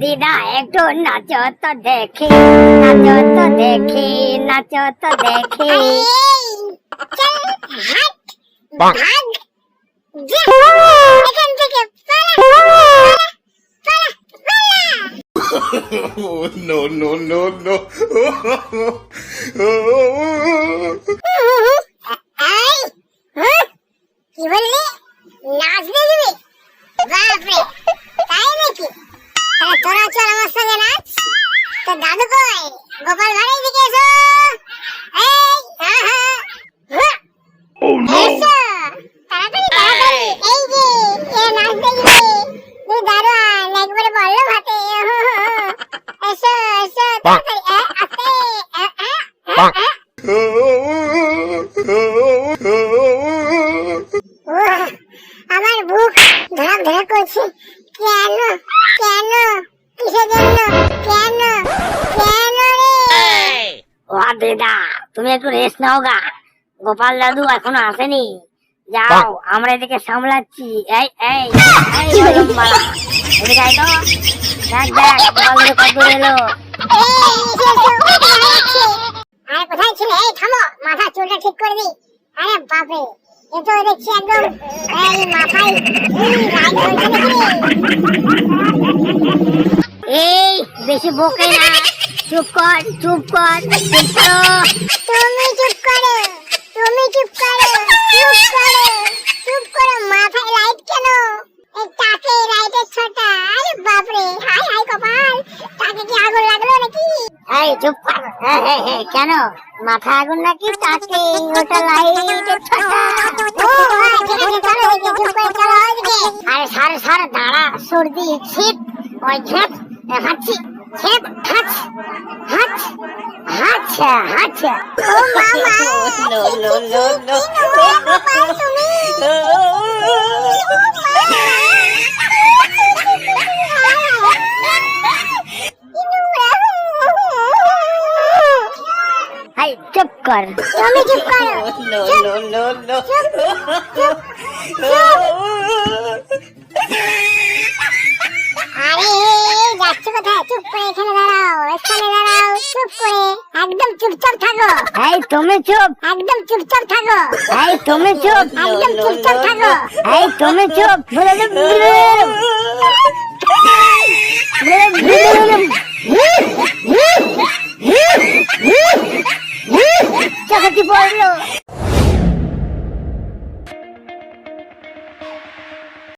দিদা একটু নাচো তো দেখি নাচো তো দেখি নাচো তো দেখি Oh, no, no, no, no. আমার বুক ধড়াক করছে কেন কেন কিসের জন্য কেন কেন রে ও দিদা তুমি একটু রেস্ট নাও গা গোপাল দাদু এখনও আসেনি যাও আমরা এদিকে সামলাচ্ছি এই এই এদিকে আয় তো দেখ দেখ গোপাল দাদু কত এলো এই, বেশি বকে না। চুপ কর চুপ কর চুপ করো। তুমি চুপ করো তুমি চুপ করো চুপ করো চুপ করো মাথায় লাইট কেন এই টাকে লাইটের ছটা আরে বাপরে হাই হাই কপাল টাকে কি আগুন লাগল নাকি এই চুপ কর এই, এই, এই, কেন মাথা আগুন নাকি তাকে ওটা লাইটের ছটা ও হ্যাঁ, ঠিক আছে চলো ওইদিকে চুপ করে চলো ওইদিকে আরে সার সার দাঁড়া সর্দি ছিপ ওই ঝেপ হাঁচি ছেপ হাঁচ হাঁচ হাঁচ হাঁচ ও মামা. তুমি হাই চুপ কর। তুমি চুপ করো। no, no, no. আরে যাচ্ছ কোথায়? চুপ করে এখানে দাঁড়াও এখানে দাঁড়াও চুপ করে। একদম চুপচাপ থাকো। এই তুমি চুপ। একদম চুপচাপ থাকো। এই তুমি চুপ। একদম চুপচাপ থাকো। এই তুমি চুপ। বলে Baju.